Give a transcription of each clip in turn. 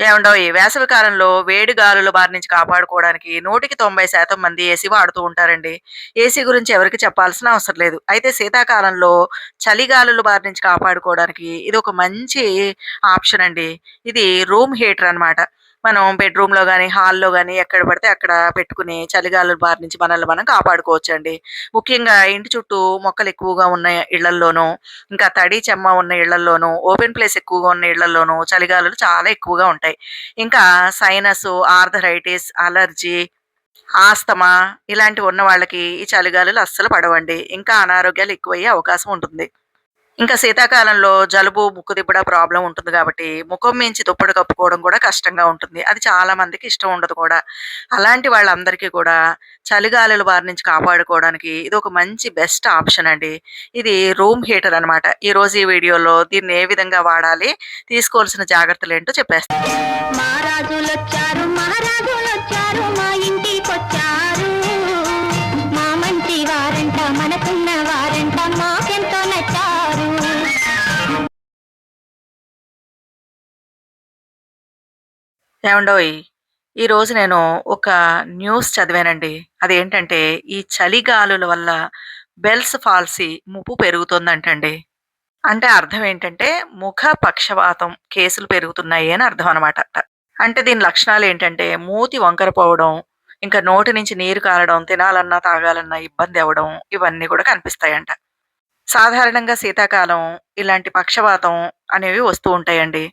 ఏమండవు ఈ వేసవి కాలంలో వేడి గాలుల బారి నుంచి కాపాడుకోవడానికి నూటికి తొంభై శాతం మంది ఏసీ వాడుతూ ఉంటారండి. ఏసీ గురించి ఎవరికి చెప్పాల్సిన అవసరం లేదు. అయితే శీతాకాలంలో చలిగాలుల బారి నుంచి కాపాడుకోవడానికి ఇది ఒక మంచి ఆప్షన్ అండి. ఇది రూమ్ హీటర్ అన్నమాట. మనం బెడ్రూమ్లో కానీ హాల్లో కానీ ఎక్కడ పడితే అక్కడ పెట్టుకుని చలిగాలుల బారి నుంచి మనల్ని మనం కాపాడుకోవచ్చండి. ముఖ్యంగా ఇంటి చుట్టూ మొక్కలు ఎక్కువగా ఉన్న ఇళ్ళల్లోనూ ఇంకా తడి చెమ్మ ఉన్న ఇళ్ళల్లోనూ ఓపెన్ ప్లేస్ ఎక్కువగా ఉన్న ఇళ్ళల్లోనూ చలిగాలులు చాలా ఎక్కువగా ఉంటాయి. ఇంకా సైనస్ ఆర్థరైటిస్ అలర్జీ ఆస్తమా ఇలాంటివి ఉన్న వాళ్ళకి ఈ చలిగాలులు అస్సలు పడవండి. ఇంకా అనారోగ్యాలు ఎక్కువయ్యే అవకాశం ఉంటుంది. ఇంకా శీతాకాలంలో జలుబు ముక్కు దిబ్బడ ప్రాబ్లం ఉంటుంది కాబట్టి ముఖం మించి దుప్పటి కప్పుకోవడం కూడా కష్టంగా ఉంటుంది. అది చాలా మందికి ఇష్టం ఉండదు కూడా. అలాంటి వాళ్ళందరికీ కూడా చలిగాలుల బారి నుంచి కాపాడుకోవడానికి ఇది ఒక మంచి బెస్ట్ ఆప్షన్ అండి. ఇది రూమ్ హీటర్ అన్నమాట. ఈ ఈ వీడియోలో దీన్ని ఏ విధంగా వాడాలి తీసుకోవాల్సిన జాగ్రత్తలు ఏంటో చెప్పేస్తాను మహారాజులొచ్చారు ఏమండోయ్? ఈరోజు నేను ఒక న్యూస్ చదివానండి. అదేంటంటే ఈ చలిగాలుల వల్ల బెల్స్ ఫాల్సీ ముప్పు పెరుగుతుందంటండి. అంటే అర్థం ఏంటంటే ముఖ పక్షవాతం కేసులు పెరుగుతున్నాయి అని అర్థం అనమాట. అంటే దీని లక్షణాలు ఏంటంటే మూతి వంకర పోవడం ఇంకా నోటి నుంచి నీరు కారడం తినాలన్నా తాగాలన్నా ఇబ్బంది అవ్వడం ఇవన్నీ కూడా కనిపిస్తాయంట. సాధారణంగా శీతాకాలం ఇలాంటి పక్షవాతం అనేవి వస్తూ ఉంటాయండి.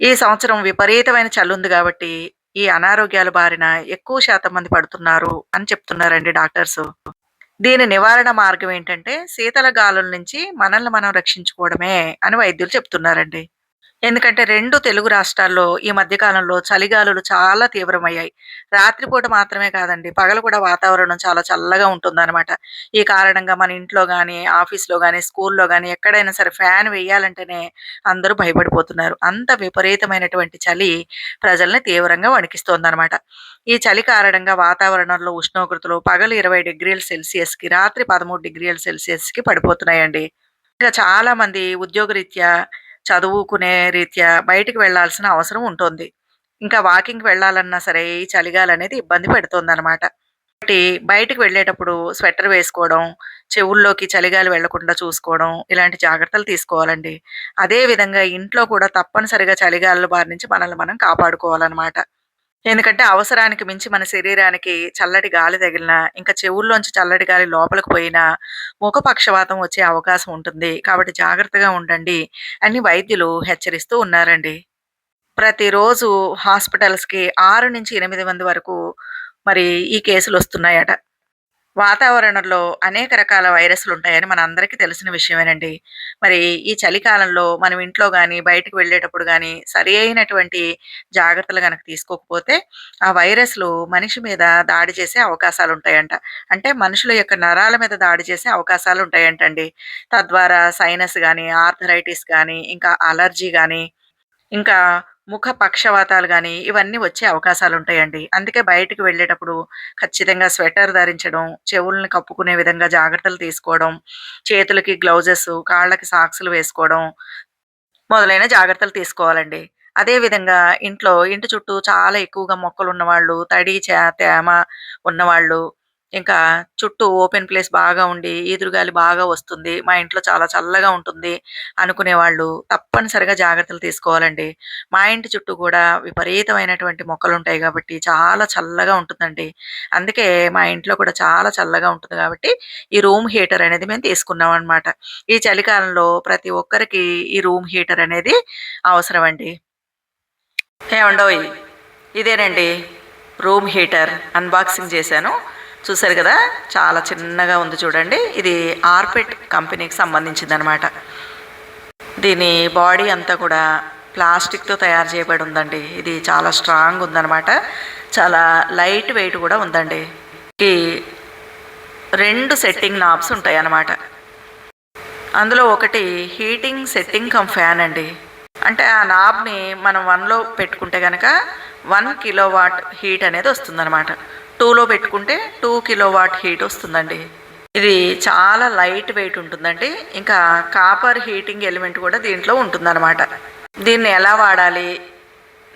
ఈ సంవత్సరం విపరీతమైన చల్లుంది కాబట్టి ఈ అనారోగ్యాల బారిన ఎక్కువ శాతం మంది పడుతున్నారు అని చెప్తున్నారండి డాక్టర్స్. దీని నివారణ మార్గం ఏంటంటే శీతల గాలుల నుంచి మనల్ని మనం రక్షించుకోవడమే అని వైద్యులు చెప్తున్నారండి. ఎందుకంటే రెండు తెలుగు రాష్ట్రాల్లో ఈ మధ్య కాలంలో చలిగాలులు చాలా తీవ్రమయ్యాయి. రాత్రిపూట మాత్రమే కాదండి పగలు కూడా వాతావరణం చాలా చల్లగా ఉంటుందన్నమాట. ఈ కారణంగా మన ఇంట్లో కానీ ఆఫీస్లో కానీ స్కూల్లో కానీ ఎక్కడైనా సరే ఫ్యాన్ వేయాలంటేనే అందరూ భయపడిపోతున్నారు. అంత విపరీతమైనటువంటి చలి ప్రజల్ని తీవ్రంగా వణికిస్తోందన్నమాట. ఈ చలి కారణంగా వాతావరణంలో ఉష్ణోగ్రతలు పగలు ఇరవై డిగ్రీల సెల్సియస్కి రాత్రి పదమూడు డిగ్రీల సెల్సియస్కి పడిపోతున్నాయండి. ఇంకా చాలా మంది ఉద్యోగరీత్యా చదువుకునే రీత్యా బయటికి వెళ్ళాల్సిన అవసరం ఉంటుంది. ఇంకా వాకింగ్కి వెళ్ళాలన్నా సరే ఈ చలిగాలి అనేది ఇబ్బంది పెడుతుంది అనమాట కాబట్టి బయటికి వెళ్ళేటప్పుడు స్వెటర్ వేసుకోవడం చెవుల్లోకి చలిగాలి వెళ్ళకుండా చూసుకోవడం ఇలాంటి జాగ్రత్తలు తీసుకోవాలండి. అదే విధంగా ఇంట్లో కూడా తప్పనిసరిగా చలిగాలుల బారి నుంచి మనల్ని మనం కాపాడుకోవాలన్నమాట. ఎందుకంటే అవసరానికి మించి మన శరీరానికి చల్లటి గాలి తగిలినా ఇంకా చెవుల్లోంచి చల్లటి గాలి లోపలికి పోయినా ముఖపక్షవాతం వచ్చే అవకాశం ఉంటుంది. కాబట్టి జాగ్రత్తగా ఉండండి. అని వైద్యులు హెచ్చరిస్తూ ఉన్నారండి. ప్రతిరోజు హాస్పిటల్స్కి ఆరు నుంచి ఎనిమిది మంది వరకు మరి ఈ కేసులు వస్తున్నాయట. వాతావరణంలో అనేక రకాల వైరస్లు ఉంటాయని మన అందరికీ తెలిసిన విషయమేనండి. మరి ఈ చలికాలంలో మనం ఇంట్లో కానీ బయటకు వెళ్ళేటప్పుడు కానీ సరి అయినటువంటి జాగ్రత్తలు కనుక తీసుకోకపోతే ఆ వైరస్లు మనిషి మీద దాడి చేసే అవకాశాలు ఉంటాయంట. అంటే మనుషుల యొక్క నరాల మీద దాడి చేసే అవకాశాలు ఉంటాయంటండి. తద్వారా సైనస్ కానీ ఆర్థరైటిస్ కానీ ఇంకా అలర్జీ కానీ ఇంకా ముఖ పక్షవాతాలు కానీ ఇవన్నీ వచ్చే అవకాశాలు ఉంటాయండి అందుకే బయటికి వెళ్ళేటప్పుడు ఖచ్చితంగా స్వెటర్ ధరించడం చెవులను కప్పుకునే విధంగా జాగ్రత్తలు తీసుకోవడం చేతులకి గ్లౌజెస్ కాళ్ళకి సాక్సులు వేసుకోవడం మొదలైన జాగ్రత్తలు తీసుకోవాలండి. అదే విధంగా ఇంట్లో ఇంటి చుట్టూ చాలా ఎక్కువగా మొక్కలు ఉన్నవాళ్ళు తడి చే- తేమ ఉన్నవాళ్ళు ఇంకా చుట్టూ ఓపెన్ ప్లేస్ బాగా ఉండి ఈదురుగాలి బాగా వస్తుంది మా ఇంట్లో చాలా చల్లగా ఉంటుంది అనుకునే వాళ్ళు తప్పనిసరిగా జాగ్రత్తలు తీసుకోవాలండి. మా ఇంటి చుట్టూ కూడా విపరీతమైనటువంటి మొక్కలు ఉంటాయి కాబట్టి చాలా చల్లగా ఉంటుందండి. అందుకే మా ఇంట్లో కూడా చాలా చల్లగా ఉంటుంది కాబట్టి ఈ రూమ్ హీటర్ అనేది మేము తీసుకున్నాం అనమాట ఈ చలికాలంలో ప్రతి ఒక్కరికి ఈ రూమ్ హీటర్ అనేది అవసరం అండి ఏమండవు ఇదేనండి రూమ్ హీటర్. అన్బాక్సింగ్ చేశాను. చూసారు కదా? చాలా చిన్నగా ఉంది చూడండి. ఇది ఆర్పెట్ కంపెనీకి సంబంధించింది అనమాట దీని బాడీ అంతా కూడా ప్లాస్టిక్తో తయారు చేయబడి ఉందండి ఇది చాలా స్ట్రాంగ్ ఉందన్నమాట. చాలా లైట్ వెయిట్ కూడా ఉందండి. ఈ రెండు సెట్టింగ్ నాబ్స్ ఉంటాయి అన్నమాట అందులో ఒకటి హీటింగ్ సెట్టింగ్ కమ్ ఫ్యాన్ అండి. అంటే ఆ నాబ్ని మనం వన్లో పెట్టుకుంటే కనుక వన్ కిలో వాట్ హీట్ అనేది వస్తుందన్నమాట. టూలో పెట్టుకుంటే టూ కిలో వాట్ హీట్ వస్తుందండి. ఇది చాలా లైట్ వెయిట్ ఉంటుందండి. ఇంకా కాపర్ హీటింగ్ ఎలిమెంట్ కూడా దీంట్లో ఉంటుందన్నమాట. దీన్ని ఎలా వాడాలి?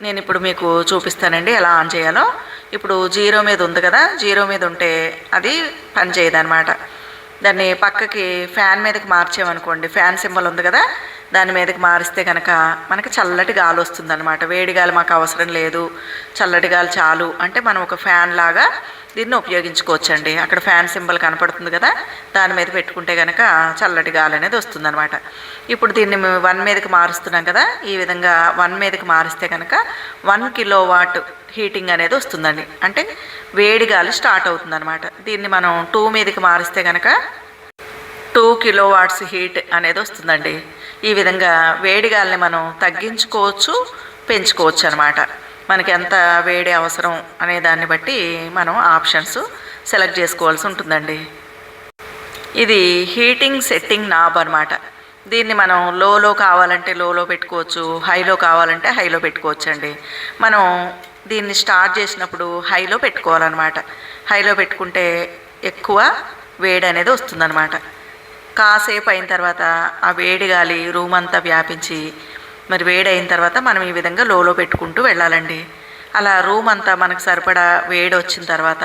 నేను ఇప్పుడు మీకు చూపిస్తానండి ఎలా ఆన్ చేయాలో. ఇప్పుడు జీరో మీద ఉంది కదా జీరో మీద ఉంటే అది పనిచేయదనమాట దాన్ని పక్కకి ఫ్యాన్ మీదకి మార్చామనుకోండి ఫ్యాన్ సింబల్ ఉంది కదా దాని మీదకి మారిస్తే కనుక మనకి చల్లటి గాలి వస్తుందన్నమాట. వేడి గాలి మాకు అవసరం లేదు. చల్లటి గాలి చాలు. అంటే మనం ఒక ఫ్యాన్ లాగా దీన్ని ఉపయోగించుకోవచ్చండి. అక్కడ ఫ్యాన్ సింబల్ కనపడుతుంది కదా? దాని మీద పెట్టుకుంటే కనుక చల్లటి గాలి అనేది వస్తుందన్నమాట. ఇప్పుడు దీన్ని వన్ మీదకి మారుస్తున్నాం కదా? ఈ విధంగా వన్ మీదకి మారిస్తే కనుక వన్ కిలో వాట్ హీటింగ్ అనేది వస్తుందండి. అంటే వేడి గాలి స్టార్ట్ అవుతుందన్నమాట. దీన్ని మనం టూ మీదకి మారిస్తే కనుక టూ కిలో వాట్స్ హీట్ అనేది వస్తుందండి. ఈ విధంగా వేడి గాలిని మనం తగ్గించుకోవచ్చు పెంచుకోవచ్చు అనమాట మనకి ఎంత వేడి అవసరం అనే దాన్ని బట్టి మనం ఆప్షన్స్ సెలెక్ట్ చేసుకోవాల్సి ఉంటుందండి. ఇది హీటింగ్ సెట్టింగ్ నాబ్ అనమాట దీన్ని మనం లోలో కావాలంటే లోలో పెట్టుకోవచ్చు హైలో కావాలంటే హైలో పెట్టుకోవచ్చు అండి మనం దీన్ని స్టార్ట్ చేసినప్పుడు హైలో పెట్టుకోవాలన్నమాట. హైలో పెట్టుకుంటే ఎక్కువ వేడి అనేది వస్తుందన్నమాట. కాసేపు అయిన తర్వాత ఆ వేడి గాలి రూమ్ అంతా వ్యాపించి మరి వేడి అయిన తర్వాత మనం ఈ విధంగా లోలో పెట్టుకుంటూ వెళ్ళాలండి. అలా రూమ్ అంతా మనకు సరిపడా వేడి వచ్చిన తర్వాత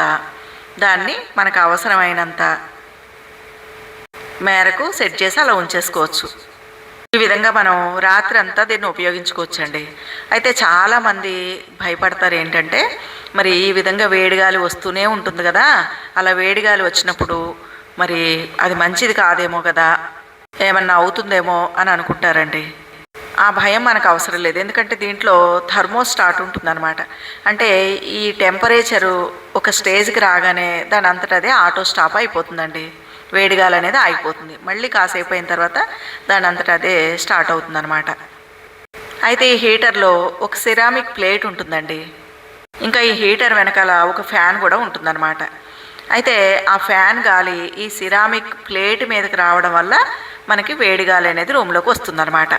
దాన్ని మనకు అవసరమైనంత మేరకు సెట్ చేసి అలా ఉంచేసుకోవచ్చు. ఈ విధంగా మనం రాత్రి అంతా దీన్ని ఉపయోగించుకోవచ్చండి. అయితే చాలామంది భయపడతారు ఏంటంటే మరి ఈ విధంగా వేడిగాలి వస్తూనే ఉంటుంది కదా అలా వేడిగాలి వచ్చినప్పుడు మరి అది మంచిది కాదేమో కదా. ఏమన్నా అవుతుందేమో అని అనుకుంటారండి. ఆ భయం మనకు అవసరం లేదు. ఎందుకంటే దీంట్లో థర్మోస్టాట్ ఉంటుందన్నమాట. అంటే ఈ టెంపరేచరు ఒక స్టేజ్కి రాగానే దాని అంతటా అదే ఆటో స్టాప్ అయిపోతుందండి. వేడిగాలి అనేది ఆగిపోతుంది. మళ్ళీ కాసేపు అయిన తర్వాత దాని అంతటా అదే స్టార్ట్ అవుతుందన్నమాట. అయితే ఈ హీటర్లో ఒక సిరామిక్ ప్లేట్ ఉంటుందండి. ఇంకా ఈ హీటర్ వెనకాల ఒక ఫ్యాన్ కూడా ఉంటుందన్నమాట. అయితే ఆ ఫ్యాన్ గాలి ఈ సిరామిక్ ప్లేట్ మీదకి రావడం వల్ల మనకి వేడి గాలి అనేది రూమ్లోకి వస్తుందన్నమాట.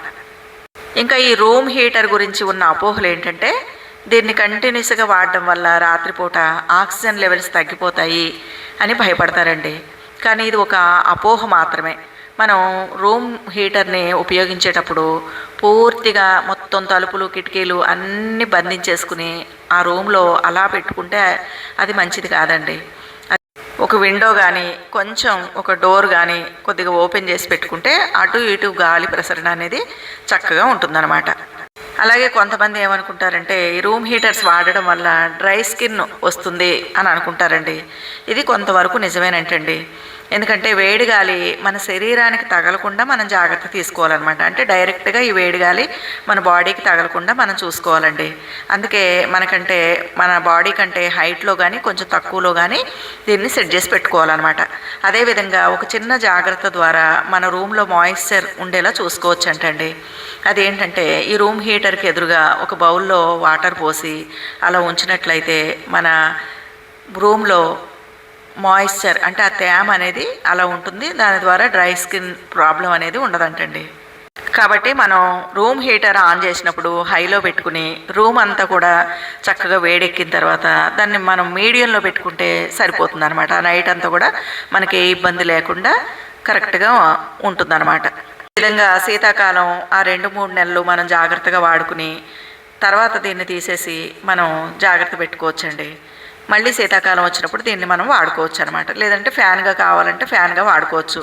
ఇంకా ఈ రూమ్ హీటర్ గురించి ఉన్న అపోహలు ఏంటంటే దీన్ని కంటిన్యూస్గా వాడడం వల్ల రాత్రిపూట ఆక్సిజన్ లెవెల్స్ తగ్గిపోతాయి అని భయపడతారండి. కానీ ఇది ఒక అపోహ మాత్రమే. మనం రూమ్ హీటర్ని ఉపయోగించేటప్పుడు పూర్తిగా మొత్తం తలుపులు కిటికీలు అన్నీ బంధించేసుకుని ఆ రూమ్లో అలా పెట్టుకుంటే అది మంచిది కాదండి. ఒక విండో కానీ కొంచెం ఒక డోర్ కానీ కొద్దిగా ఓపెన్ చేసి పెట్టుకుంటే అటు ఇటు గాలి ప్రసరణ అనేది చక్కగా ఉంటుందన్నమాట. అలాగే కొంతమంది ఏమనుకుంటారంటే ఈ రూమ్ హీటర్స్ వాడడం వల్ల డ్రై స్కిన్ వస్తుంది అని అనుకుంటారండి. ఇది కొంతవరకు నిజమేనంటండి. ఎందుకంటే వేడి గాలి మన శరీరానికి తగలకుండా మనం జాగ్రత్త తీసుకోవాలన్నమాట. అంటే డైరెక్ట్గా ఈ వేడి గాలి మన బాడీకి తగలకుండా మనం చూసుకోవాలండి. అందుకే మనకంటే మన బాడీ కంటే హైట్లో కానీ కొంచెం తక్కువలో కానీ దీన్ని సెట్ చేసి పెట్టుకోవాలన్నమాట. అదేవిధంగా ఒక చిన్న జాగ్రత్త ద్వారా మన రూమ్లో మాయిశ్చర్ ఉండేలా చూసుకోవచ్చు అంటండి అదేంటంటే ఈ రూమ్ హీటర్కి ఎదురుగా ఒక బౌల్లో వాటర్ పోసి అలా ఉంచినట్లయితే మన రూమ్లో మాయిశ్చర్ అంటే ఆ తేమ అనేది అలా ఉంటుంది. దాని ద్వారా డ్రై స్కిన్ ప్రాబ్లం అనేది ఉండదంటండి. కాబట్టి మనం రూమ్ హీటర్ ఆన్ చేసినప్పుడు హైలో పెట్టుకుని రూమ్ అంతా కూడా చక్కగా వేడెక్కిన తర్వాత దాన్ని మనం మీడియంలో పెట్టుకుంటే సరిపోతుంది అనమాట నైట్ అంతా కూడా మనకి ఏ ఇబ్బంది లేకుండా కరెక్ట్గా ఉంటుందన్నమాట. ఈ విధంగా శీతాకాలం ఆ రెండు మూడు నెలలు మనం జాగ్రత్తగా వాడుకుని తర్వాత దీన్ని తీసేసి మనం జాగ్రత్త పెట్టుకోవచ్చండి. మళ్ళీ శీతాకాలం వచ్చినప్పుడు దీన్ని మనం వాడుకోవచ్చు అనమాట లేదంటే ఫ్యాన్గా కావాలంటే ఫ్యాన్గా వాడుకోవచ్చు.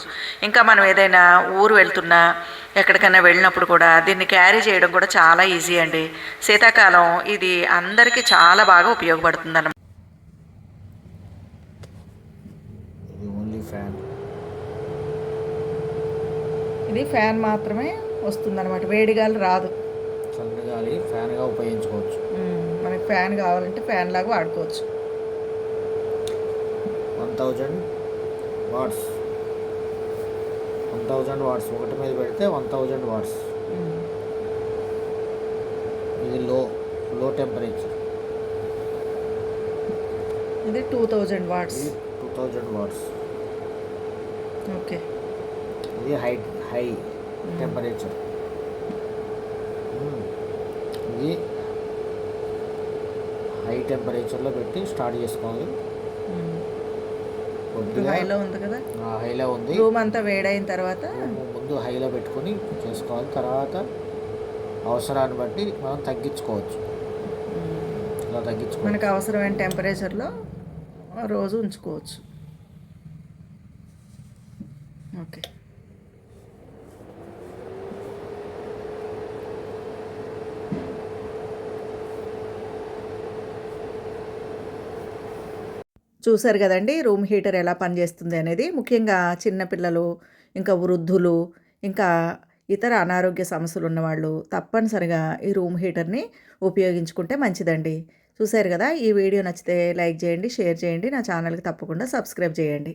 ఇంకా మనం ఏదైనా ఊరు వెళ్తున్నా ఎక్కడికైనా వెళ్ళినప్పుడు కూడా దీన్ని క్యారీ చేయడం కూడా చాలా ఈజీ అండి. శీతాకాలం ఇది అందరికీ చాలా బాగా ఉపయోగపడుతుంది అన్నమాట ఇది ఓన్లీ ఫ్యాన్. ఇది ఫ్యాన్ మాత్రమే వస్తుందన్నమాట. వేడిగాలి రాదు. చల్లటి గాలి ఫ్యాన్గా ఉపయోగించుకోవచ్చు. మనకి ఫ్యాన్ కావాలంటే ఫ్యాన్ లాగా వాడుకోవచ్చు. One thousand watts. One thousand watts. ఒకటి మీద పెడితే వన్ థౌజండ్ వాట్స్. ఇది లో లో టెంపరేచర్. ఇది two thousand watts. Two thousand watts. Okay. ఇది హై హై టెంపరేచర్. ఇది హై టెంపరేచర్లో పెట్టి స్టార్ట్ చేసుకోవాలి. కొద్దిగా హైలో ఉంది కదా? హైలో ఉంది. రూమ్ అంతా వేడైన తర్వాత? ముందు హైలో పెట్టుకొని చేసుకోవాలి. తర్వాత అవసరాన్ని బట్టి మనం తగ్గించుకోవచ్చు. ఇలా తగ్గించుకో. మనకు అవసరమైన టెంపరేచర్లో రోజు ఉంచుకోవచ్చు. ఓకే చూసారు కదండి రూమ్ హీటర్ ఎలా పనిచేస్తుంది అనేది. ముఖ్యంగా చిన్నపిల్లలు ఇంకా వృద్ధులు ఇంకా ఇతర అనారోగ్య సమస్యలు ఉన్నవాళ్ళు తప్పనిసరిగా ఈ రూమ్ హీటర్ని ఉపయోగించుకుంటే మంచిదండి. చూశారు కదా ఈ వీడియో నచ్చితే లైక్ చేయండి షేర్ చేయండి నా ఛానల్కి తప్పకుండా సబ్స్క్రైబ్ చేయండి.